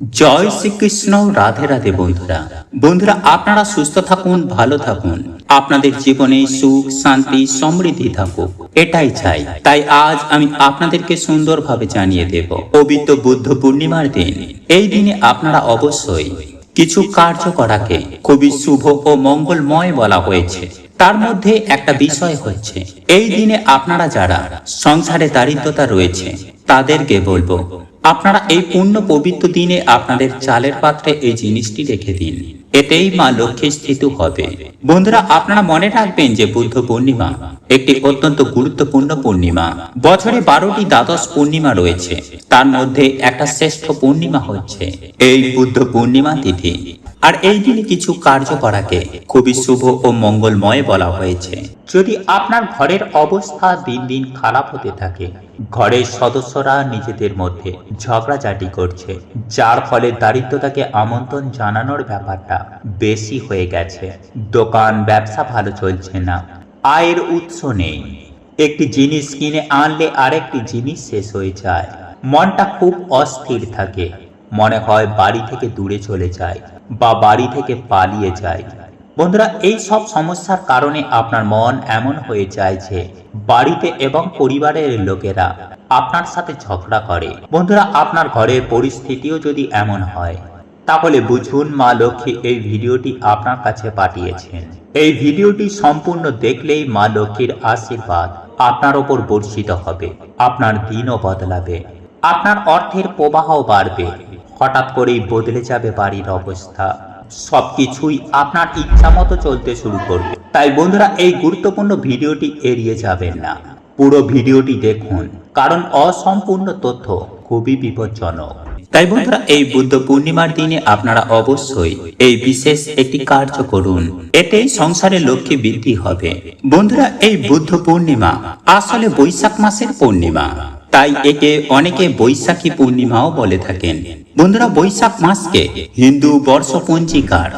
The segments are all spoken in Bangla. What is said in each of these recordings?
জয় শ্রীকৃষ্ণ, রাধে রাধে বন্ধুরা। বন্ধুরা, আপনারা সুস্থ থাকুন, ভালো থাকুন। আপনাদের জীবনে সুখ, শান্তি, সমৃদ্ধি থাকুক। এটাই চাই। তাই আজ আমি আপনাদেরকে সুন্দরভাবে জানিয়ে দেব, পবিত্র বুদ্ধ পূর্ণিমার দিন। এই দিনে আপনারা অবশ্যই কিছু কার্য করাকে খুবই শুভ ও মঙ্গলময় বলা হয়েছে। তার মধ্যে একটা বিষয় হচ্ছে, এই দিনে আপনারা যারা সংসারে দারিদ্রতা রয়েছে, তাদেরকে বলব আপনারা এই পূর্ণ পবিত্র দিনে আপনাদের চালের পাত্রে এই জিনিসটি রেখে দিন। এতেই মা লক্ষ্মী স্থিত হবে। বন্ধুরা, আপনারা মনে রাখবেন যে বুদ্ধ পূর্ণিমা একটি অত্যন্ত গুরুত্বপূর্ণ পূর্ণিমা। বছরে বারোটি দ্বাদশ পূর্ণিমা রয়েছে। তার মধ্যে একটা শ্রেষ্ঠ পূর্ণিমা হচ্ছে এই বুদ্ধ পূর্ণিমা তিথি। আর এই দিনে কিছু কার্য করাকে খুবই শুভ ও মঙ্গলময় বলা হয়েছে। যদি আপনার ঘরের অবস্থা দিন দিন খারাপ হতে থাকে, ঘরের সদস্যরা নিজেদের মধ্যে ঝগড়াঝাটি করছে, যার ফলে দারিদ্রতাকে আমন্ত্রণ জানানোর ব্যাপারটা বেশি হয়ে গেছে। দোকান, ব্যবসা ভালো চলছে না। আয়ের উৎস নেই। একটি জিনিস কিনে আনলে আরেকটি জিনিস শেষ হয়ে যায়। মনটা খুব অস্থির থাকে। মনে হয় বাড়ি থেকে দূরে চলে যায় বা বাড়ি থেকে পালিয়ে যায়। বন্ধুরা, এই সব সমস্যার কারণে আপনার মন এমন হয়ে যায় যে বাড়িতে এবং পরিবারের লোকেরা আপনার সাথে ঝগড়া করে। বন্ধুরা, আপনার ঘরের পরিস্থিতিও যদি এমন হয় তাহলে বুঝুন মা লক্ষ্মী এই ভিডিওটি আপনার কাছে পাঠিয়েছেন। এই ভিডিওটি সম্পূর্ণ দেখলেই মা লক্ষ্মীর আশীর্বাদ আপনার ওপর বর্ষিত হবে, আপনার দিনও বদলাবে, আপনার অর্থের প্রবাহ বাড়বে, হঠাৎ করেই বদলে যাবে বাড়ির অবস্থা, সবকিছুই আপনার ইচ্ছা মতো চলতে শুরু করবে। তাই বন্ধুরা, এই গুরুত্বপূর্ণ ভিডিওটি এড়িয়ে যাবেন না। পুরো ভিডিওটি দেখুন, কারণ অসম্পূর্ণ তথ্য খুবই বিপজ্জনক। তাই বন্ধুরা, এই বুদ্ধ পূর্ণিমার দিনে আপনারা অবশ্যই এই বিশেষ একটি কার্য করুন। এতে সংসারে লক্ষ্মী বৃদ্ধি হবে। বন্ধুরা, এই বুদ্ধ পূর্ণিমা আসলে বৈশাখ মাসের পূর্ণিমা। তাই একে অনেকে বৈশাখী পূর্ণিমাও বলে থাকেন। বন্ধুরা, বৈশাখ মাসকে হিন্দু বর্ষপঞ্জিকার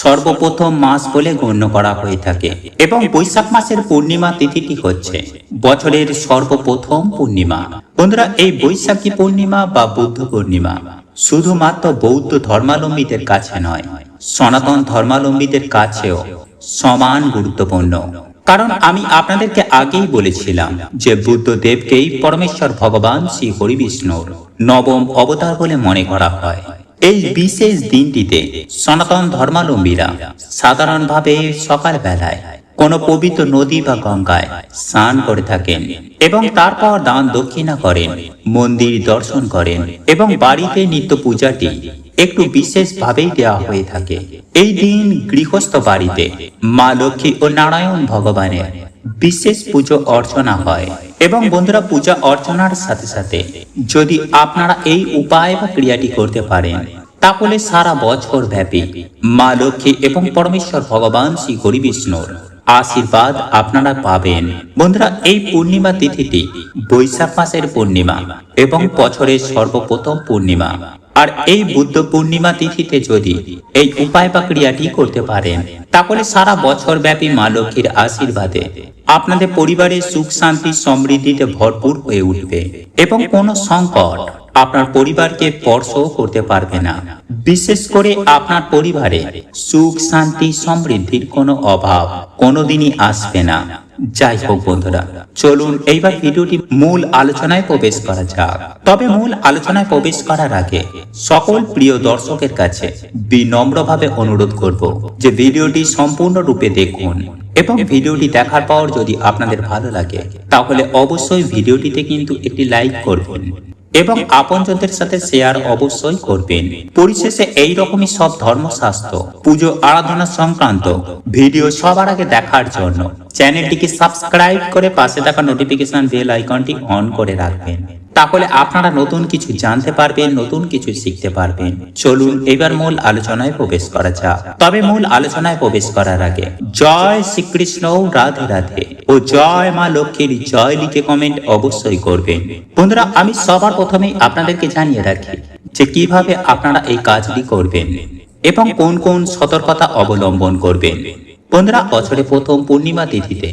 সর্বপ্রথম মাস বলে গণ্য করা হয়ে থাকে এবং বৈশাখ মাসের পূর্ণিমা তিথিটি হচ্ছে বছরের সর্বপ্রথম পূর্ণিমা। বন্ধুরা, এই বৈশাখী পূর্ণিমা বা বুদ্ধ পূর্ণিমা শুধুমাত্র বৌদ্ধ ধর্মাবলম্বীদের কাছে নয়, সনাতন ধর্মাবলম্বীদের কাছেও সমান গুরুত্বপূর্ণ। কারণ আমি আপনাদেরকে আগেই বলেছিলাম যে বুদ্ধদেবকেই পরমেশ্বর ভগবান শ্রী হরি বিষ্ণুর নবম অবতার বলে মনে করা হয়। এই বিশেষ দিনটিতে সনাতন ধর্মাবলম্বীরা সাধারণভাবে সকাল বেলায় কোনো পবিত্র নদী বা গঙ্গায় স্নান করে থাকেন এবং তারপর দান দক্ষিণা করেন, মন্দির দর্শন করেন এবং বাড়িতে নিত্য পূজাটি একটু বিশেষ ভাবেই দেওয়া হয়ে থাকে। এই দিন গৃহস্থ বাড়িতে মা লক্ষ্মী ও নারায়ণ ভগবানের বিশেষ পুজো অর্চনা হয়। এবং বন্ধুরা, পূজা অর্চনার সাথে সাথে যদি আপনারা এই উপায় বা ক্রিয়াটি করতে পারেন, তাহলে সারা বছর ব্যাপী মা লক্ষ্মী এবং পরমেশ্বর ভগবান শ্রী হরি বিষ্ণুর আশীর্বাদ আপনারা পাবেন। বন্ধুরা, এই পূর্ণিমা তিথিটি বৈশাখ মাসের পূর্ণিমা এবং বছরের সর্বপ্রথম পূর্ণিমা। আর এই বুদ্ধ পূর্ণিমা তিথিতে যদি এই উপায় বা ক্রিয়াটি করতে পারেন, তাহলে সারা বছর ব্যাপী মা লক্ষ্মীর আশীর্বাদে আপনাদের পরিবারের সুখ, শান্তি, সমৃদ্ধিতে ভরপুর হয়ে উঠবে এবং কোনো সংকট আপনার পরিবারকে স্পর্শও করতে পারবে না। বিশেষ করে আপনার পরিবারে সুখ, শান্তি, সমৃদ্ধির কোনো অভাব কোনোদিনই আসবে না। যাই হোক বন্ধুরা, চলুন এইবার ভিডিওটি মূল আলোচনায় প্রবেশ করা যাক। তবে মূল আলোচনায় প্রবেশ করার আগে সকল প্রিয় দর্শকের কাছে বিনম্রভাবে অনুরোধ করব যে ভিডিওটি সম্পূর্ণরূপে দেখুন এবং ভিডিওটি দেখার পর যদি আপনাদের ভালো লাগে, তাহলে অবশ্যই ভিডিওটিতে কিন্তু একটি লাইক করবেন। এবং আপনজনদের সাথে শেয়ার অবশ্যই করবেন। পরিশেষে এই রকমই সব ধর্মশাস্ত্র, পুজো, আরাধনা সংক্রান্ত ভিডিও সবার আগে দেখার জন্য। চ্যানেলটিকে সাবস্ক্রাইব করে পাশে থাকা নোটিফিকেশন বেল আইকনটি অন করে রাখবেন। তাহলে আপনারা নতুন কিছু জানতে পারবেন, নতুন কিছু শিখতে পারবেন। চলুন এবার মূল আলোচনায় প্রবেশ করা যাক। তবে মূল আলোচনায় প্রবেশ করার আগে, জয় শ্রীকৃষ্ণ রাধে রাধে, ও জয় মা লক্ষ্মীর জয় লিখে কমেন্ট অবশ্যই করবেন। বন্ধুরা, আমি সবার প্রথমেই আপনাদেরকে জানিয়ে রাখি যে কীভাবে আপনারা এই কাজটি করবেন এবং কোন কোন সতর্কতা অবলম্বন করবেন। বন্ধুরা বছরে প্রথম পূর্ণিমা তিথিতে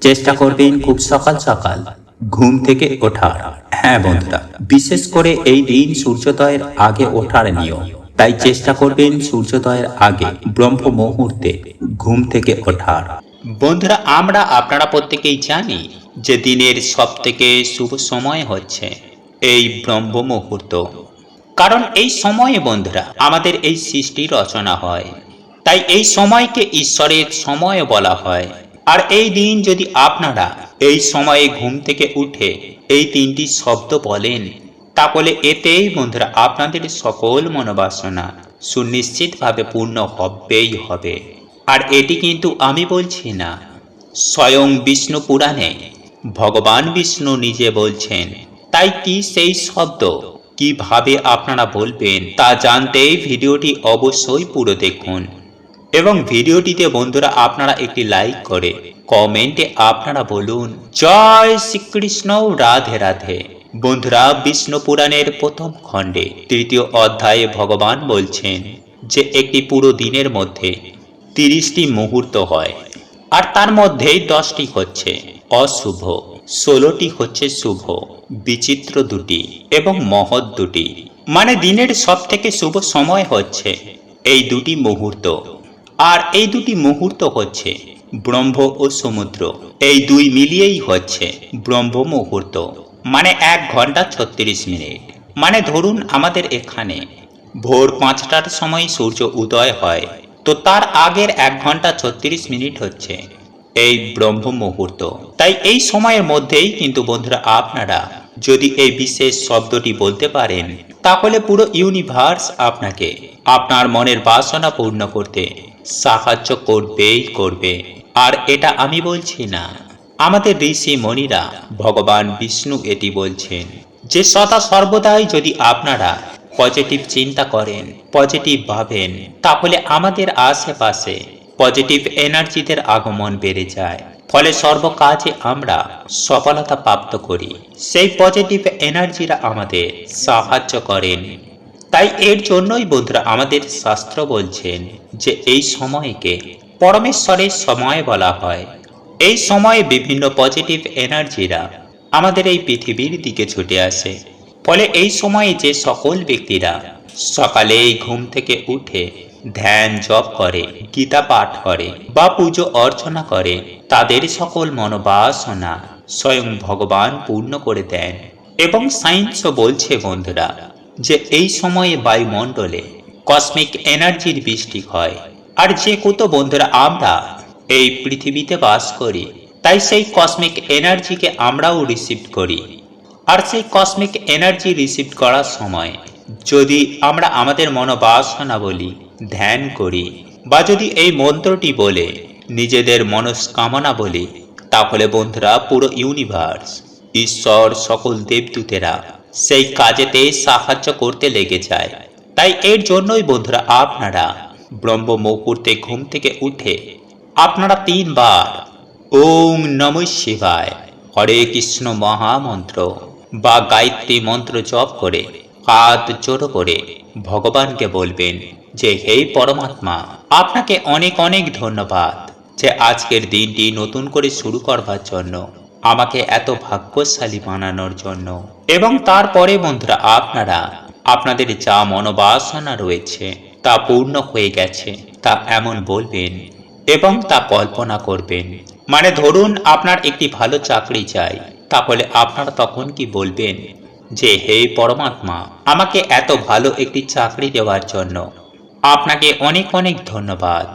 চেষ্টা করবেন খুব সকাল সকাল ঘুম থেকে ওঠার। হ্যাঁ বন্ধুরা, বিশেষ করে এই দিন সূর্যোদয়ের আগে ওঠার নিয়ম। তাই চেষ্টা করবেন সূর্যোদয়ের আগে ব্রহ্ম মুহূর্তে ঘুম থেকে ওঠার। বন্ধুরা, আমরা আপনারা প্রত্যেকেই জানি যে দিনের সব থেকে শুভ সময় হচ্ছে এই ব্রহ্ম মুহূর্ত। কারণ এই সময়ে বন্ধুরা, আমাদের এই সৃষ্টি রচনা হয়। তাই এই সময়কে ঈশ্বরের সময় বলা হয়। আর এই দিন যদি আপনারা এই সময়ে ঘুম থেকে উঠে এই তিনটি শব্দ বলেন। তাহলে এতেই বন্ধুরা আপনাদের সকল মনোবাসনা সুনিশ্চিতভাবে পূর্ণ হবেই হবে। আর এটি কিন্তু আমি বলছি না। স্বয়ং বিষ্ণু পুরাণে ভগবান বিষ্ণু নিজে বলছেন, তাই কি সেই শব্দ? কীভাবে আপনারা বলবেন তা জানতেই ভিডিওটি অবশ্যই পুরো দেখুন। এবং ভিডিওটিতে বন্ধুরা আপনারা একটি লাইক করে কমেন্টে আপনারা বলুন, জয় শ্রীকৃষ্ণ, রাধে রাধে। বন্ধুরা, বিষ্ণু পুরাণের প্রথম খণ্ডে তৃতীয় অধ্যায়ে ভগবান বলছেন যে, একটি পুরো দিনের মধ্যে তিরিশটি মুহূর্ত হয়, আর তার মধ্যেই দশটি হচ্ছে অশুভ, ষোলোটি হচ্ছে শুভ, বিচিত্র দুটি এবং মহৎ দুটি। মানে দিনের সব থেকে শুভ সময় হচ্ছে এই দুটি মুহূর্ত। আর এই দুটি মুহূর্ত হচ্ছে ব্রহ্ম ও সমুদ্র। এই দুই মিলিয়েই হচ্ছে ব্রহ্ম মুহূর্ত। মানে এক ঘণ্টা ছত্রিশ মিনিট। মানে ধরুন আমাদের এখানে ভোর পাঁচটার সময় সূর্য উদয় হয়, তো তার আগের এক ঘণ্টা ছত্রিশ মিনিট হচ্ছে এই ব্রহ্ম মুহূর্ত। তাই এই সময়ের মধ্যেই কিন্তু বন্ধুরা আপনারা যদি এই বিশেষ শব্দটি বলতে পারেন, তাহলে পুরো ইউনিভার্স আপনাকে আপনার মনের বাসনা পূর্ণ করতে সাহায্য করবেই করবে। আর এটা আমি বলছি না। আমাদের ঋষি মণিরা ভগবান বিষ্ণু এটি বলছেন যে সদা সর্বদাই যদি আপনারা পজিটিভ চিন্তা করেন পজিটিভ ভাবেন, তাহলে আমাদের আশেপাশে পজিটিভ এনার্জিদের আগমন বেড়ে যায়। ফলে সর্বকাজে আমরা সফলতা প্রাপ্ত করি। সেই পজিটিভ এনার্জিরা আমাদের সাহায্য করেন। তাই এর জন্যই বন্ধুরা আমাদের শাস্ত্র বলছেন যে এই সময়কে পরমেশ্বরের সময় বলা হয়। এই সময়ে বিভিন্ন পজিটিভ এনার্জিরা আমাদের এই পৃথিবীর দিকে ছুটে আসে। ফলে এই সময়ে যে সকল ব্যক্তিরা সকালে ঘুম থেকে উঠে ধ্যান জপ করে, গীতা পাঠ করে বা পুজো অর্চনা করে, তাদের সকল মনোবাসনা স্বয়ং ভগবান পূর্ণ করে দেন। এবং সায়েন্সও বলছে বন্ধুরা যে এই সময়ে বায়ুমণ্ডলে কসমিক এনার্জির বৃষ্টি হয়। আর যে কত বন্ধুরা আমরা এই পৃথিবীতে বাস করি, তাই সেই কসমিক এনার্জিকে আমরাও রিসিভ করি। আর সেই কসমিক এনার্জি রিসিভ করার সময় যদি আমরা আমাদের মনোবাসনা বলি, ধ্যান করি, বা যদি এই মন্ত্রটি বলে, নিজেদের মনস্কামনা বলি, তাহলে বন্ধুরা পুরো ইউনিভার্স ঈশ্বর, সকল দেবদূতেরা সেই কাজেতে সাহায্য করতে লেগে যায়। তাই এর জন্যই বন্ধুরা আপনারা ব্রহ্ম মুহূর্তে ঘুম থেকে উঠে আপনারা তিনবার ওম নম শিবায় হরে কৃষ্ণ মহামন্ত্র বা গায়ত্রী মন্ত্র জপ করে, হাত জোড়ো করে ভগবানকে বলবেন যে, হে পরমাত্মা, আপনাকে অনেক অনেক ধন্যবাদ যে আজকের দিনটি নতুন করে শুরু করবার জন্য, আমাকে এত ভাগ্যশালী বানানোর জন্য। এবং তারপরে বন্ধুরা, আপনারা, আপনাদের যা মনোবাসনা রয়েছে তা পূর্ণ হয়ে গেছে, তা এমন বলবেন এবং তা কল্পনা করবেন। মানে ধরুন আপনার একটি ভালো চাকরি চাই, তাহলে আপনারা তখন কি বলবেন যে, হে পরমাত্মা, আমাকে এত ভালো একটি চাকরি দেওয়ার জন্য আপনাকে অনেক অনেক ধন্যবাদ।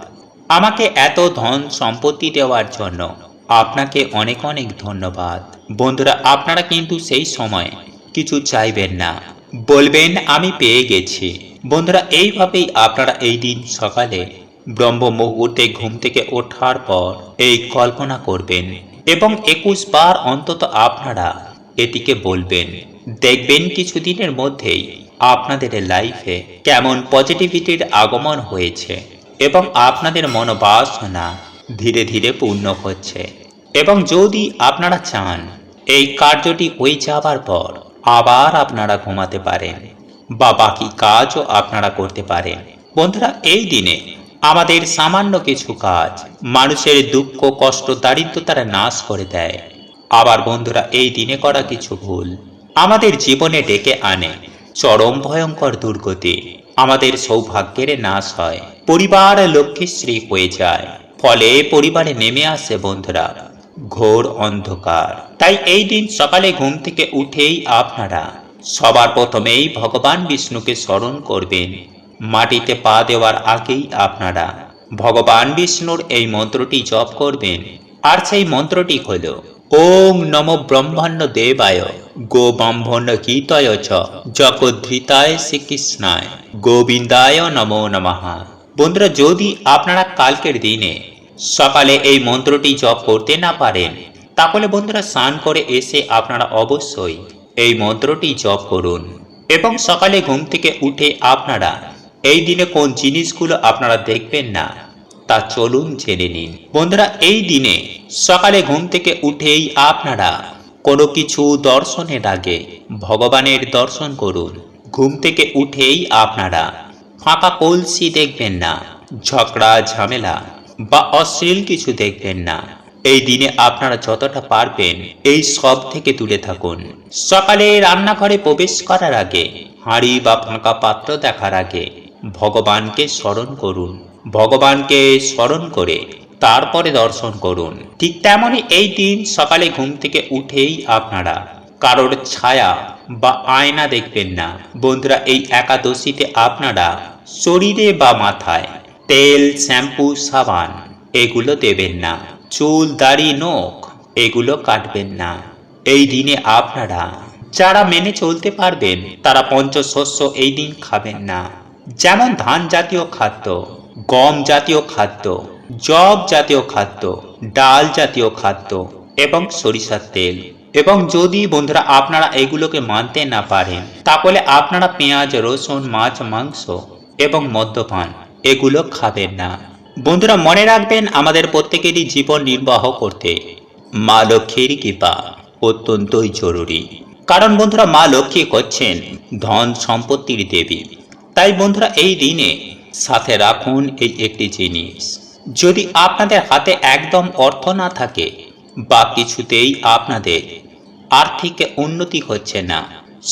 আমাকে এত ধন সম্পত্তি দেওয়ার জন্য আপনাকে অনেক অনেক ধন্যবাদ। বন্ধুরা, আপনারা কিন্তু সেই সময় কিছু চাইবেন না। বলবেন, আমি পেয়ে গেছি। বন্ধুরা, এইভাবেই আপনারা এই দিন সকালে ব্রহ্ম মুহূর্তে ঘুম থেকে ওঠার পর এই কল্পনা করবেন এবং একুশ বার অন্তত আপনারা এটিকে বলবেন। দেখবেন কিছুদিনের মধ্যেই আপনাদের লাইফে কেমন পজিটিভিটির আগমন হয়েছে এবং আপনাদের মনোবাসনা ধীরে ধীরে পূর্ণ হচ্ছে। এবং যদি আপনারা চান এই কার্যটি হয়ে যাবার পর আবার আপনারা ঘুমাতে পারেন। বা বাকি কাজও আপনারা করতে পারেন। বন্ধুরা, এই দিনে আমাদের সামান্য কিছু কাজ মানুষের দুঃখ, কষ্ট, দারিদ্রতার নাশ করে দেয়। আবার বন্ধুরা, এই দিনে করা কিছু ভুল আমাদের জীবনে ডেকে আনে। চরম ভয়ঙ্কর দুর্গতি আমাদের সৌভাগ্যের নাশ হয়। পরিবার লক্ষ্মীশ্রী হয়ে যায়। ফলে পরিবারে নেমে আসে বন্ধুরা, ঘোর অন্ধকার। তাই এই দিন সকালে ঘুম থেকে উঠেই আপনারা সবার প্রথমেই ভগবান বিষ্ণুকে স্মরণ করবেন। মাটিতে পা দেওয়ার আগেই আপনারা ভগবান বিষ্ণুর এই মন্ত্রটি জপ করবেন। আর সেই মন্ত্রটি হল ওং নম ব্রহ্মাণ্ড দেবায়, গো ব্রাহ্মণ গীতয় চ, জগদ্ধৃতায় শ্রীকৃষ্ণায়, গোবিন্দায় নমো নমঃ। বন্ধুরা, যদি আপনারা কালকের দিনে সকালে এই মন্ত্রটি জপ করতে না পারেন, তাহলে বন্ধুরা স্নান করে এসে আপনারা অবশ্যই এই মন্ত্রটি জপ করুন এবং সকালে ঘুম থেকে উঠে আপনারা, এই দিনে কোন জিনিসগুলো আপনারা দেখবেন না, তা চলুন জেনে নিন। বন্ধুরা, এই দিনে সকালে ঘুম থেকে উঠেই আপনারা কোনো কিছু দর্শনের আগে ভগবানের দর্শন করুন। ঘুম থেকে উঠেই আপনারা ফাঁকা কলসি দেখবেন না, ঝগড়া, ঝামেলা বা অশ্লীল কিছু দেখবেন না। এই দিনে আপনারা যতটা পারবেন এই সব থেকে দূরে থাকুন। সকালে রান্নাঘরে প্রবেশ করার আগে, হাঁড়ি বা ফাঁকা পাত্র দেখার আগে ভগবানকে স্মরণ করুন। ভগবানকে স্মরণ করে তারপরে দর্শন করুন। ঠিক তেমনই এই দিন সকালে ঘুম থেকে উঠেই আপনারা কারোর ছায়া বা আয়না দেখবেন না। বন্ধুরা, এই একাদশীতে আপনারা শরীরে বা মাথায় তেল, শ্যাম্পু, সাবান এগুলো দেবেন না। চুল, দাড়ি, নখ, এগুলো কাটবেন না। এই দিনে আপনারা যারা মেনে চলতে পারবেন, তারা পঞ্চশস্য এই দিন খাবেন না। যেমন ধান জাতীয় খাদ্য, গম জাতীয় খাদ্য জব জাতীয় খাদ্য, ডাল জাতীয় খাদ্য এবং সরিষার তেল। এবং যদি বন্ধুরা আপনারা এগুলোকে মানতে না পারেন, তাহলে আপনারা পেঁয়াজ, রসুন, মাছ, মাংস এবং মদ্যপান এগুলো খাবেন না। বন্ধুরা, মনে রাখবেন, আমাদের প্রত্যেকেরই জীবন নির্বাহ করতে মা লক্ষ্মীর কৃপা অত্যন্তই জরুরি। কারণ বন্ধুরা, মা লক্ষ্মী করছেন ধন সম্পত্তির দেবী। তাই বন্ধুরা, এই দিনে সাথে রাখুন এই একটি জিনিস। যদি আপনাদের হাতে একদম অর্থ না থাকে বা কিছুতেই আপনাদের আর্থিক উন্নতি হচ্ছে না,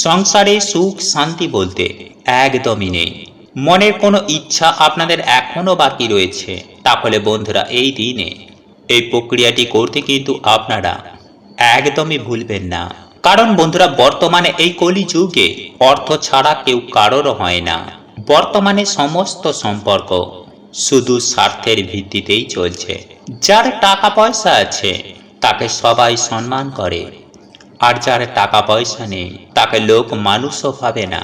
সংসারে সুখ শান্তি বলতে একদমই নেই। মনের কোনো ইচ্ছা আপনাদের এখনও বাকি রয়েছে, তাহলে বন্ধুরা এই দিনে এই প্রক্রিয়াটি করতে কিন্তু আপনারা একদমই ভুলবেন না। কারণ বন্ধুরা, বর্তমানে এই কলি যুগে অর্থ ছাড়া কেউ কারোর হয় না। বর্তমানে সমস্ত সম্পর্ক শুধু স্বার্থের ভিত্তিতেই চলছে। যার টাকা পয়সা আছে, তাকে সবাই সম্মান করে। আর যার টাকা পয়সা নেই, তাকে লোক মানুষও ভাবে না।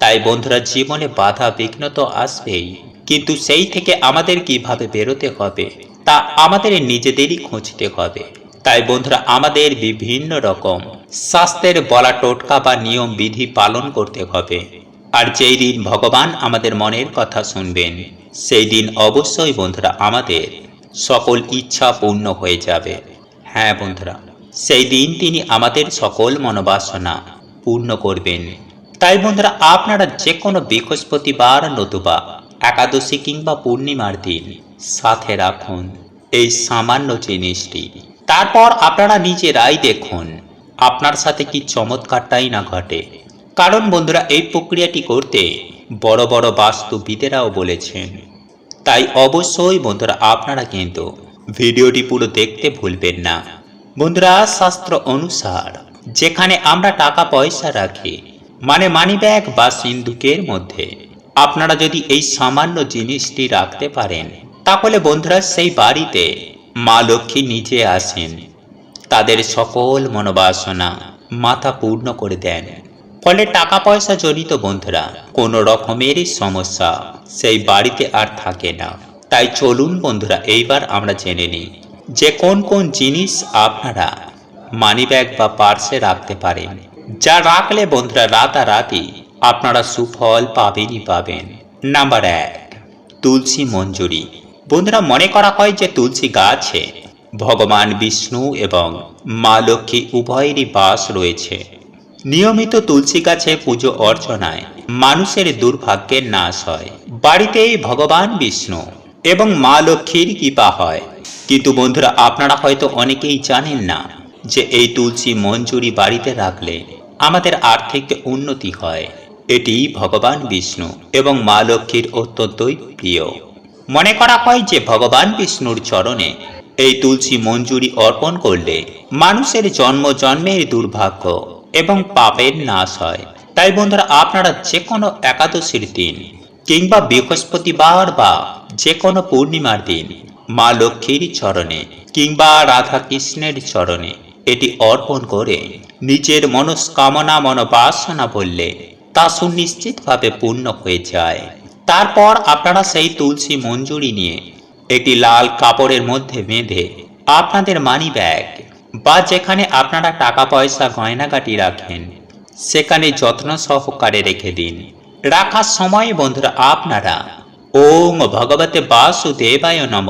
তাই বন্ধুরা, জীবনে বাধা বিঘ্ন তো আসবেই। কিন্তু সেই থেকে আমাদের কীভাবে বেরোতে হবে, তা আমাদের নিজেদেরই খুঁজতে হবে। তাই বন্ধুরা, আমাদের বিভিন্ন রকম স্বাস্থ্যের বলা টোটকা বা নিয়ম বিধি পালন করতে হবে। আর যেই দিন ভগবান আমাদের মনের কথা শুনবেন, সেই দিন অবশ্যই বন্ধুরা আমাদের সকল ইচ্ছা পূর্ণ হয়ে যাবে। হ্যাঁ বন্ধুরা, সেই দিন তিনি আমাদের সকল মনোবাসনা পূর্ণ করবেন। তাই বন্ধুরা, আপনারা যে কোনো বৃহস্পতিবার নতুবা একাদশী কিংবা পূর্ণিমার দিন সাথে রাখুন এই সামান্য জিনিসটি। তারপর আপনারা নিজেরাই দেখুন আপনার সাথে কি চমৎকারটাই না ঘটে। কারণ বন্ধুরা, এই প্রক্রিয়াটি করতে বড় বড় বাস্তুবিদেরাও বলেছেন। তাই অবশ্যই বন্ধুরা, আপনারা কিন্তু ভিডিওটি পুরো দেখতে ভুলবেন না। বন্ধুরা, শাস্ত্র অনুসার যেখানে আমরা টাকা পয়সা রাখি মানে মানি ব্যাগ বা সিন্ধুকের মধ্যে। আপনারা যদি এই সামান্য জিনিসটি রাখতে পারেন, তাহলে বন্ধুরা সেই বাড়িতে মা লক্ষ্মী নিজে আসেন। তাদের সকল মনোবাসনা মাথা পূর্ণ করে দেন। ফলে টাকা পয়সা জনিত বন্ধুরা, কোনো রকমেরই সমস্যা সেই বাড়িতে আর থাকে না। তাই চলুন বন্ধুরা, এইবার আমরা জেনে নিই যে কোন কোন জিনিস আপনারা মানিব্যাগ বা পার্সে রাখতে পারেন। যা রাখলে বন্ধুরা রাতারাতি আপনারা সুফল পাবেনই পাবেন। নাম্বার এক, তুলসী মঞ্জুরি। বন্ধুরা মনে করা হয় যে তুলসী গাছে ভগবান বিষ্ণু এবং মা লক্ষ্মী উভয়েরই বাস রয়েছে। নিয়মিত তুলসী গাছে পুজো অর্চনায় মানুষের দুর্ভাগ্যের নাশ হয়। বাড়িতেই ভগবান বিষ্ণু এবং মা লক্ষ্মীর কৃপা হয়। কিন্তু বন্ধুরা আপনারা হয়তো অনেকেই জানেন না যে এই তুলসী মঞ্জুরি বাড়িতে রাখলে আমাদের আর্থিক উন্নতি হয়। এটি ভগবান বিষ্ণু এবং মা লক্ষ্মীর অত্যন্তই প্রিয়। মনে করা হয় যে ভগবান বিষ্ণুর চরণে এই তুলসী মঞ্জুরি অর্পণ করলে মানুষের জন্ম, জন্মের দুর্ভাগ্য এবং পাপের নাশ হয়। তাই বন্ধুরা, আপনারা যে কোনো একাদশীর দিন কিংবা বৃহস্পতিবার বা যে কোনো পূর্ণিমার দিন মা লক্ষ্মীর চরণে কিংবা রাধা কৃষ্ণের চরণে এটি অর্পণ করে নিজের মনস্কামনা মনোবাসনা বললে তা সুনিশ্চিতভাবে পূর্ণ হয়ে যায়। তারপর আপনারা সেই তুলসী মঞ্জুরি নিয়ে একটি লাল কাপড়ের মধ্যে বেঁধে আপনাদের মানি ব্যাগ বা যেখানে আপনারা টাকা পয়সা গয়নাগাটি রাখেন, সেখানে যত্ন সহকারে রেখে দিন। রাখার সময় বন্ধুরা আপনারা ওম ভগবতে বাসুদেবায় নম।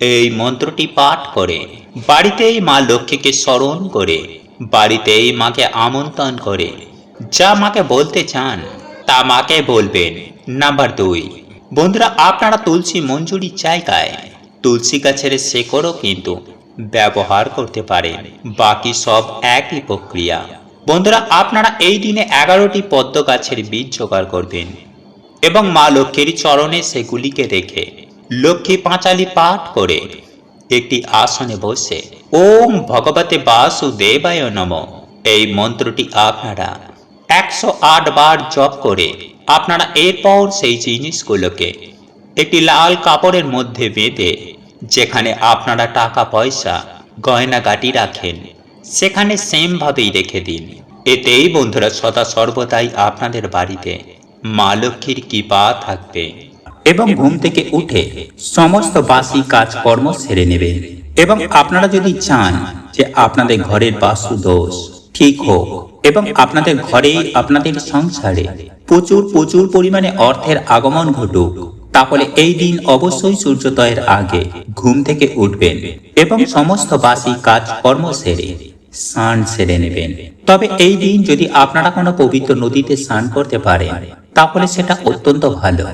এই মন্ত্রটি পাঠ করে। বাড়িতেই মা লক্ষ্মীকে স্মরণ করে। বাড়িতেই মাকে আমন্ত্রণ করে। যা মাকে বলতে চান, তা মাকে বলবেন। নাম্বার দুই, বন্ধুরা, আপনারা তুলসী মঞ্জুরির জায়গায় তুলসী গাছের শেকড়ও কিন্তু ব্যবহার করতে পারেন। বাকি সব একই প্রক্রিয়া। বন্ধুরা, আপনারা এই দিনে এগারোটি পদ্ম গাছের বীজ জোগাড় করবেন এবং মা লক্ষ্মীর চরণে সেগুলিকে রেখে লক্ষ্মী পাঁচালি পাঠ করে একটি আসনে বসে, ওম ভগবতে বাসুদেবায় নম। এই মন্ত্রটি আপনারা একশো আট বার জপ করে আপনারা এরপর সেই জিনিসগুলোকে একটি লাল কাপড়ের মধ্যে বেঁধে, যেখানে আপনারা টাকা পয়সা, গয়নাগাটি রাখেন, সেখানে সেমভাবেই রেখে দিন। এতেই বন্ধুরা সদা সর্বদাই আপনাদের বাড়িতে মা লক্ষ্মীর কৃপা থাকবে। এবং ঘুম থেকে উঠে সমস্ত বাসি কাজকর্ম সেরে নেবেন এবং আপনারা যদি চান যে আপনাদের ঘরের বাস্তু দোষ ঠিক হোক এবং আপনাদের ঘরে আপনাদের সংসারে প্রচুর প্রচুর পরিমাণে অর্থের আগমন ঘটুক, তাহলে এই দিন অবশ্যই সূর্যোদয়ের আগে ঘুম থেকে উঠবেন এবং সমস্ত বাসি কাজকর্ম সেরে স্নান সেরে নেবেন। তবে এই দিন যদি আপনারা কোনো পবিত্র নদীতে স্নান করতে পারেন, তাহলে সেটা অত্যন্ত ভালো।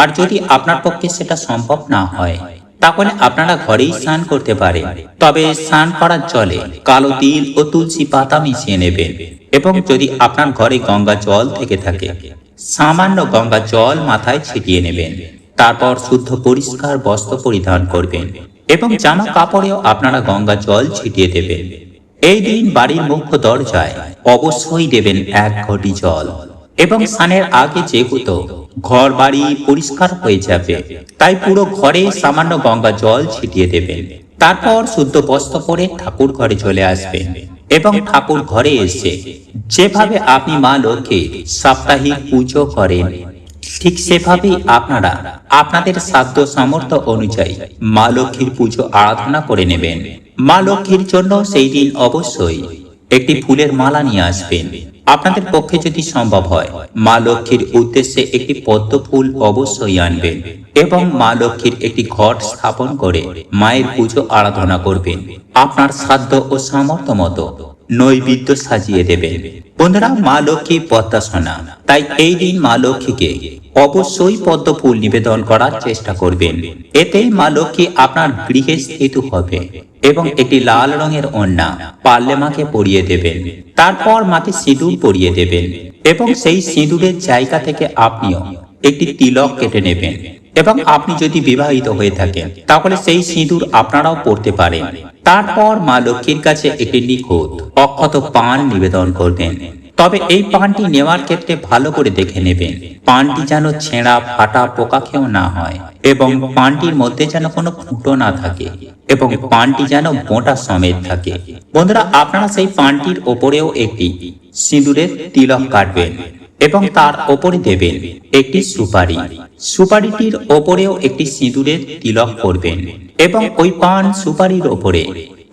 আর যদি আপনার পক্ষে সেটা সম্ভব না হয়, তাহলে আপনারা ঘরেই স্নান করতে পারেন। তবে স্নান করার জলে কালো তিল ও তুলসী পাতা মিশিয়ে নেবেন। এবং যদি আপনার ঘরে গঙ্গা জল থেকে থাকে, সামান্য গঙ্গা জল মাথায় ছিটিয়ে নেবেন। তারপর শুদ্ধ পরিষ্কার বস্ত্র পরিধান করবেন এবং জামা কাপড়েও আপনারা গঙ্গা জল ছিটিয়ে দেবেন। এই দিন বাড়ির মুখ্য দরজায় অবশ্যই দেবেন এক ঘটি জল। এবং স্নানের আগে যেহেতু ঘর বাড়ি পরিষ্কার হয়ে যাবে। তাই পুরো ঘরে সামান্য গঙ্গা জল ছিটিয়ে দেবেন তারপর শুদ্ধ বস্ত্র পরে ঠাকুর ঘরে চলে আসবেন এবং ঠাকুর ঘরে এসে যেভাবে আপনি মা লক্ষ্মীর সাপ্তাহিক পুজো করেন, ঠিক সেভাবেই আপনারা আপনাদের সাধ্য সামর্থ্য অনুযায়ী মা লক্ষ্মীর পুজো আরাধনা করে নেবেন। মা লক্ষ্মীর জন্য সেই দিন অবশ্যই একটি ফুলের মালা নিয়ে আসবেন। আপনাদের পক্ষে যদি সম্ভব হয়, মা লক্ষ্মীর উদ্দেশ্যে একটি পদ্ম ফুল অবশ্যই আনবেন এবং মা লক্ষ্মীর একটি ঘট স্থাপন করে মায়ের পুজো আরাধনা করবেন। আপনার সাধ্য ও সামর্থ্য মতো। নৈবেদ্য সাজিয়ে দেবেন বন্ধুরা, মা লক্ষ্মী পদ্মাসনা তাই এই দিন মা লক্ষ্মীকে অবশ্যই পদ্ম ফুল নিবেদন করার চেষ্টা করবেন। এতেই মা লক্ষ্মী আপনার গৃহে স্থিত হবে এবং একটি লাল রঙের অন্যা পারলে মাকে পরিয়ে দেবেন। তারপর মাকে সিঁদুর পরিয়ে দেবেন এবং সেই সিঁদুরের জায়গা থেকে আপনিও একটি তিলক কেটে নেবেন। এবং আপনি যদি বিবাহিত হয়ে থাকেন, তাহলে সেই সিঁদুর আপনারাও পড়তে পারেন। তারপর মা লক্ষ্মীর কাছে একটি নিখুঁত, অক্ষত পান নিবেদন করবেন। তবে এই পানটি নেওয়ার ক্ষেত্রে ভালো করে দেখে নেবেন। পানটি যেন ছেঁড়া, ফাটা, পোকা খেয়েও না হয় এবং পানটির মধ্যে যেন কোনো ফুটো না থাকে এবং পানটি যেন মোটা সমেত থাকে। বন্ধুরা, আপনারা সেই পানটির ওপরেও একটি সিঁদুরের তিলক কাটবেন। এবং তার ওপরে দেবেন একটি সুপারি। সুপারিটির ওপরেও একটি সিঁদুরের তিলক করবেন এবং ওই পান সুপারির ওপরে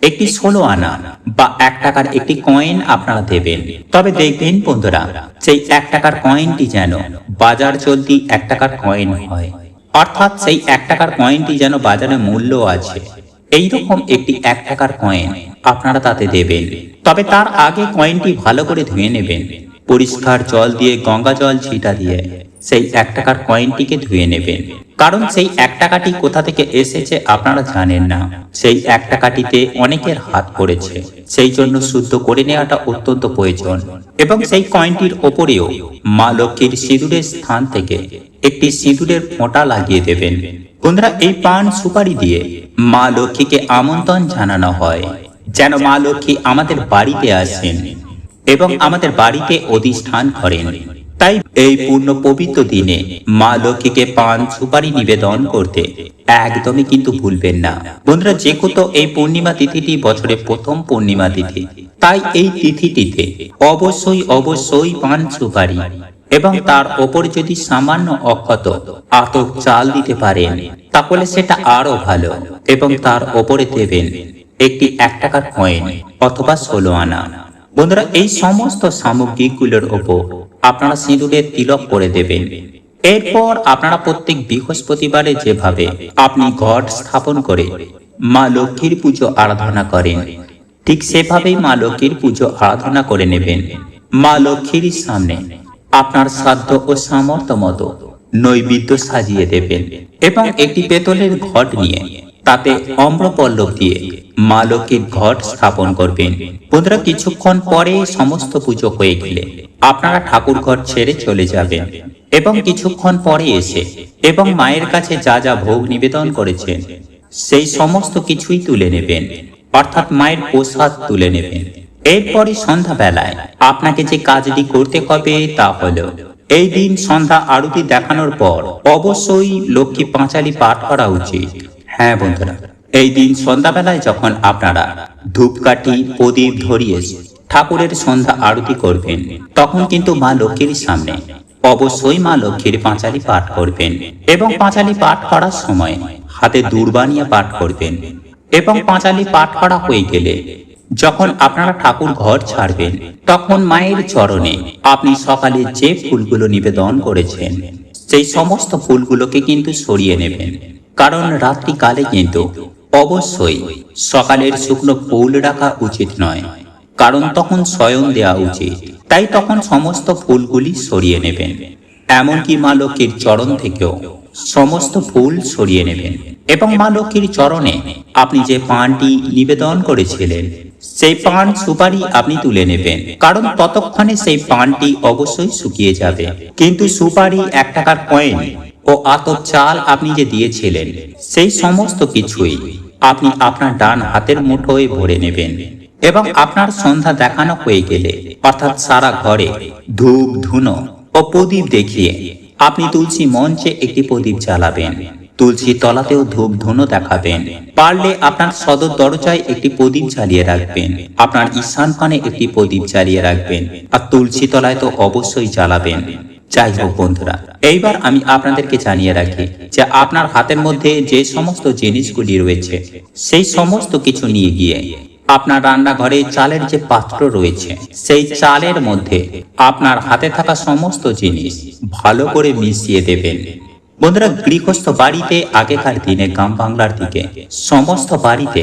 একটি ষোলো আনা বা এক টাকার একটি কয়েন আপনারা দেবেন। তবে দেখবেন বন্ধুরা, সেই এক টাকার কয়েনটি যেন বাজার চলতি এক টাকার কয়েন হয়। অর্থাৎ সেই এক টাকার কয়েনটি যেন বাজারে মূল্য আছে। এইরকম একটি এক টাকার কয়েন আপনারা তাতে দেবেন। তবে তার আগে কয়েনটি ভালো করে ধুয়ে নেবেন। পরিষ্কার জল দিয়ে, গঙ্গা জল ছিটা দিয়ে সেই এক টাকার কয়েনটিকে ধুয়ে নেবেন। কারণ সেই এক টাকাটি কোথা থেকে এসেছে আপনারা জানেন না। সেই এক টাকাটিতে অনেকের হাত পড়েছে। সেই জন্য শুদ্ধ করে নেওয়াটা অত্যন্ত প্রয়োজন। এবং সেই কয়েনটির ওপরেও মা লক্ষ্মীর সিঁদুরের স্থান থেকে একটি সিঁদুরের ফোঁটা লাগিয়ে দেবেন। বন্ধুরা, এই পান সুপারি দিয়ে মা লক্ষ্মীকে আমন্ত্রণ জানানো হয়। যেন মা লক্ষ্মী আমাদের বাড়িতে আসেন। এবং আমাদের বাড়িতে অধিষ্ঠান করেন। তাই এই পূর্ণ পবিত্র দিনে মা লক্ষ্মীকে পান সুপারি নিবেদন করতে একদমই কিন্তু ভুলবেন না। বন্ধুরা, যে কত এই পূর্ণিমা তিথিটি বছরের প্রথম পূর্ণিমা তিথি, তাই এই তিথিটিতে অবশ্যই অবশ্যই পান সুপারি এবং তার ওপর যদি সামান্য অক্ষত আতক চাল দিতে পারেন, তাহলে সেটা আরও ভালো এবং তার ওপরে দেবেন একটি এক টাকার কয়েন অথবা ষোলো আনা। বন্ধুরা, এই সমস্ত সামগ্রীগুলোর ওপর আপনারা সিঁদুরের তিলক করে দেবেন। এরপর আপনারা প্রত্যেক বৃহস্পতিবারে যেভাবে আপনি ঘট স্থাপন করে মা লক্ষ্মীর পুজো আরাধনা করেন, ঠিক সেভাবেই মা লক্ষ্মীর পুজো আরাধনা করে নেবেন। মা লক্ষ্মীর সামনে আপনার শ্রাদ্ধ ও সামর্থ্য মতো নৈবেদ্য সাজিয়ে দেবেন এবং একটি পেতলের ঘট নিয়ে তাতে অম্রপল্লব দিয়ে মা লক্ষ্মীর ঘট স্থাপন করবেন। বন্ধুরা কিছুক্ষণ পরে সমস্ত পুজো হয়ে গেলে আপনারা ঠাকুর ঘর ছেড়ে চলে যাবেন এবং কিছুক্ষণ পরে এসে এবং মায়ের কাছে যা যা ভোগ নিবেদন করেছেন, সেই সমস্ত কিছুই তুলে নেবেন। অর্থাৎ মায়ের প্রসাদ তুলে নেবেন। এরপরে সন্ধ্যাবেলায় আপনাকে যে কাজটি করতে হবে তা হলো, এই দিন সন্ধ্যা আরতি দেখানোর পর অবশ্যই লক্ষ্মী পাঁচালি পাঠ করা উচিত। হ্যাঁ বন্ধুরা এই দিন সন্ধ্যাবেলায় যখন আপনারা ধূপকাঠি, প্রদীপ ধরিয়ে ঠাকুরের সন্ধ্যা আরতি করবেন, তখন কিন্তু মা লক্ষ্মীর সামনে অবশ্যই মা লক্ষ্মীর পাঁচালি পাঠ করবেন এবং পাঁচালি পাঠ করার সময় হাতে দূরবানিয়ে পাঠ করবেন এবং পাঁচালি পাঠ করা হয়ে গেলে যখন আপনারা ঠাকুর ঘর ছাড়বেন, তখন মায়ের চরণে আপনি সকালে যে ফুলগুলো নিবেদন করেছেন, সেই সমস্ত ফুলগুলোকে কিন্তু সরিয়ে নেবেন। কারণ রাত্রিকালে কিন্তু অবশ্যই সকালের শুকনো ফুল রাখা উচিত নয়, কারণ তখন স্বয়ং দেওয়া উচিত। তাই তখন সমস্ত ফুলগুলি সরিয়ে নেবেন। এমনকি মা লক্ষ্মীর চরণ থেকেও সমস্ত ফুল সরিয়ে নেবেন। এবং মা লক্ষ্মীর চরণে আপনি যে পানটি নিবেদন করেছিলেন, সেই পান সুপারি আপনি তুলে নেবেন, কারণ ততক্ষণে সেই পানটি অবশ্যই শুকিয়ে যাবে। কিন্তু সুপারি এক টাকার কয়েন ও আতপ চাল আপনি যে দিয়েছিলেন, সেই সমস্ত কিছুই আপনি আপনার ডান হাতের মুঠোয় ভরে নেবেন এবং আপনার সন্ধ্যা দেখানো হয়ে গেলে, অর্থাৎ সারা ঘরে ধূপ, ধুনো ও প্রদীপ দেখিয়ে আপনি তুলসী মঞ্চে একটি প্রদীপ জ্বালাবেন। তুলসী তলাতেও ধূপ, ধুনো দেখাবেন। পারলে আপনার সদর দরজায় একটি প্রদীপ জ্বালিয়ে রাখবেন। আপনার ঈশান পানে একটি প্রদীপ জ্বালিয়ে রাখবেন। আর তুলসী তলায় তো অবশ্যই জ্বালাবেন। যাই হোক বন্ধুরা, এইবার আমি আপনাদেরকে জানিয়ে রাখি যে আপনার হাতের মধ্যে যে সমস্ত জিনিসগুলি রয়েছে, সেই সমস্ত কিছু নিয়ে গিয়ে আপনার রান্নাঘরে চালের যে পাত্র রয়েছে, সেই চালের মধ্যে আপনার হাতে থাকা সমস্ত জিনিস ভালো করে মিশিয়ে দেবেন। বন্ধুরা, গৃহস্থ বাড়িতে আগেকার দিনে গ্রাম বাংলার দিকে সমস্ত বাড়িতে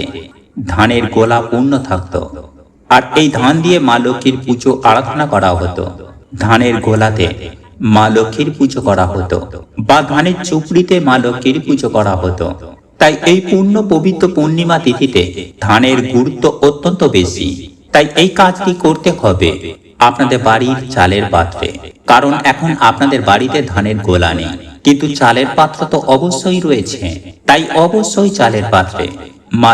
ধানের গোলা পূর্ণ থাকতো। আর এই ধান দিয়ে মা লক্ষ্মীর পুজো, আরাধনা করা হতো। ধানের গোলাতে মা লক্ষ্মীর পুজো করা হতো বা ধানের চুপড়িতে মা লক্ষ্মীর পুজো করা হতো। তাই এই পূর্ণ পবিত্র পূর্ণিমা তিথিতে ধানের গুরুত্ব অত্যন্ত বেশি। তাই এই কাজটি করতে হবে আপনাদের বাড়ির চালের পাত্রে। কারণ এখন আপনাদের বাড়িতে ধানের গোলা নেই। কিন্তু চালের পাত্র তো অবশ্যই রয়েছে। তাই অবশ্যই চালের পাত্রে মা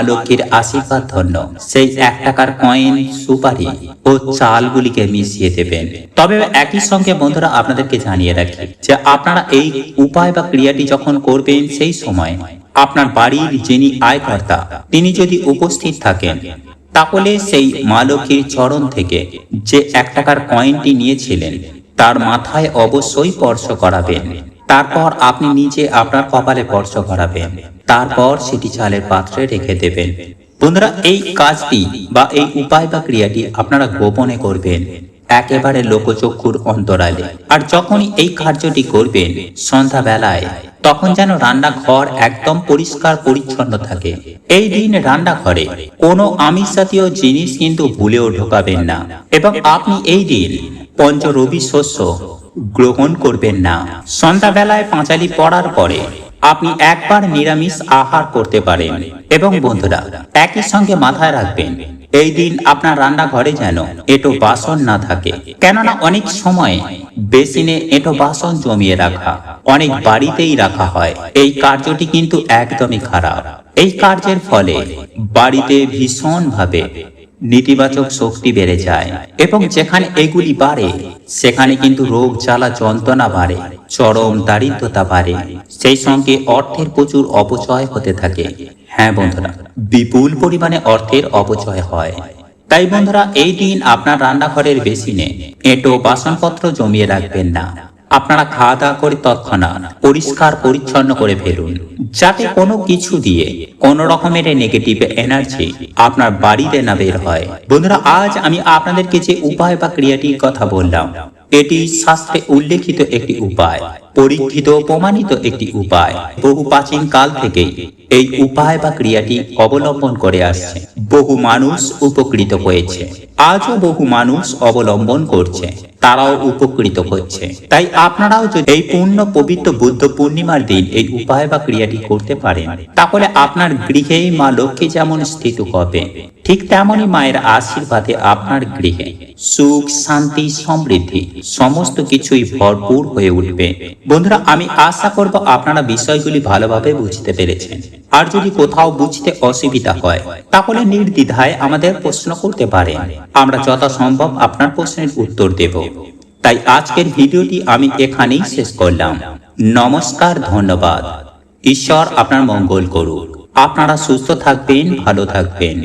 আশীর্বাদ ধন্য। সেই এক টাকার কয়েন, সুপারি ও চালগুলিকে মিশিয়ে দেবেন। তবে একই সঙ্গে বন্ধুরা আপনাদেরকে জানিয়ে রাখি যে আপনারা এই উপায় বা ক্রিয়াটি যখন করবেন সেই সময় আপনার বাড়ির যিনি আয়কর্তা, তিনি যদি উপস্থিত থাকেন, তাহলে সেই মা চরণ থেকে যে এক টাকার কয়েনটি নিয়েছিলেন, তার মাথায় অবশ্যই স্পর্শ করাবেন। তারপর আপনি নিজে আপনার কপালে স্পর্শ করাবেন তারপর সেটি চালের পাত্রে রেখে দেবেন। বন্ধুরা, এই কাজটি বা এই উপায় বা ক্রিয়াটি আপনারা গোপনে করবেন। একেবারে লোকচক্ষুর অন্তরালে। আর যখনই এই কার্যটি করবেন সন্ধ্যা বেলায় তখন যেন রান্নাঘর একদম পরিষ্কার পরিচ্ছন্ন থাকে। এই দিন রান্নাঘরে কোনো আমিষ জাতীয় জিনিস কিন্তু ভুলেও ঢোকাবেন না। এবং আপনি এই দিন পঞ্চ রবি শস্য গ্রহণ করবেন না। সন্ধ্যাবেলায় পাঁচালি পড়ার পরে আপনি একবার নিরামিষ আহার করতে পারেন। এবং বন্ধুরা, একই সঙ্গে মাথায় রাখবেন, এই দিন আপনার রান্নাঘরে যেন এটো বাসন না থাকে। কেননা অনেক সময় বেসিনে এটো বাসন জমিয়ে রাখা, অনেক বাড়িতেই রাখা হয়। এই কার্যটি কিন্তু একদমই খারাপ। এই কার্যের ফলে বাড়িতে ভীষণ ভাবে নেতিবাচক শক্তি বেড়ে যায়। এবং যেখানে এগুলি বাড়ে সেখানে কিন্তু রোগ জ্বালা যন্ত্রণা বাড়ে, চরম দারিদ্রতা বাড়ে। সেই সঙ্গে অর্থের প্রচুর অপচয় হতে থাকে। হ্যাঁ বন্ধুরা, বিপুল পরিমাণে অর্থের অপচয় হয়। তাই বন্ধুরা, এই দিন আপনার রান্নাঘরের বেশি বেসিনে এঁটো বাসনপত্র জমিয়ে রাখবেন না। আপনারা খাওয়া দাওয়া করে তৎক্ষণাৎ পরিষ্কার পরিচ্ছন্ন করে ফেলুন। যাতে কোনো কিছু দিয়ে কোন রকমের নেগেটিভ এনার্জি আপনার বাড়িতে না বের হয়। বন্ধুরা, আজ আমি আপনাদেরকে যে উপায় বা ক্রিয়াটির কথা বললাম, এটি শাস্ত্রে উল্লেখিত একটি উপায়, পরীক্ষিত প্রমাণিত একটি উপায়। বহু প্রাচীন কাল থেকেই এই উপায় বা ক্রিয়াটি অবলম্বন করে আসছে। বহু মানুষ উপকৃত হয়েছে। আজও বহু মানুষ অবলম্বন করছে। তারাও উপকৃত হচ্ছে। তাই আপনারাও যদি এই পূর্ণ পবিত্র বুদ্ধ পূর্ণিমার দিন এই উপায় বা ক্রিয়াটি করতে পারেন, তাহলে আপনার গৃহেই মা লক্ষ্মী যেমন স্থিত হবে, ঠিক তেমনই মায়ের আশীর্বাদে আপনার গৃহে সুখ, শান্তি, সমৃদ্ধি সমস্ত কিছুই ভরপুর হয়ে উঠবে। বন্ধুরা, আমি আশা করব আপনারা বিষয়গুলি ভালোভাবে বুঝতে পেরেছেন। আর যদি কোথাও বুঝতে অসুবিধা হয়, তাহলে নির্দ্বিধায় আমাদের প্রশ্ন করতে পারেন। আমরা যথাসম্ভব আপনার প্রশ্নের উত্তর দেব। তাই আজকের ভিডিওটি আমি এখানেই শেষ করলাম। নমস্কার, ধন্যবাদ। ঈশ্বর আপনার মঙ্গল করুন আপনারা সুস্থ থাকবেন, ভালো থাকবেন।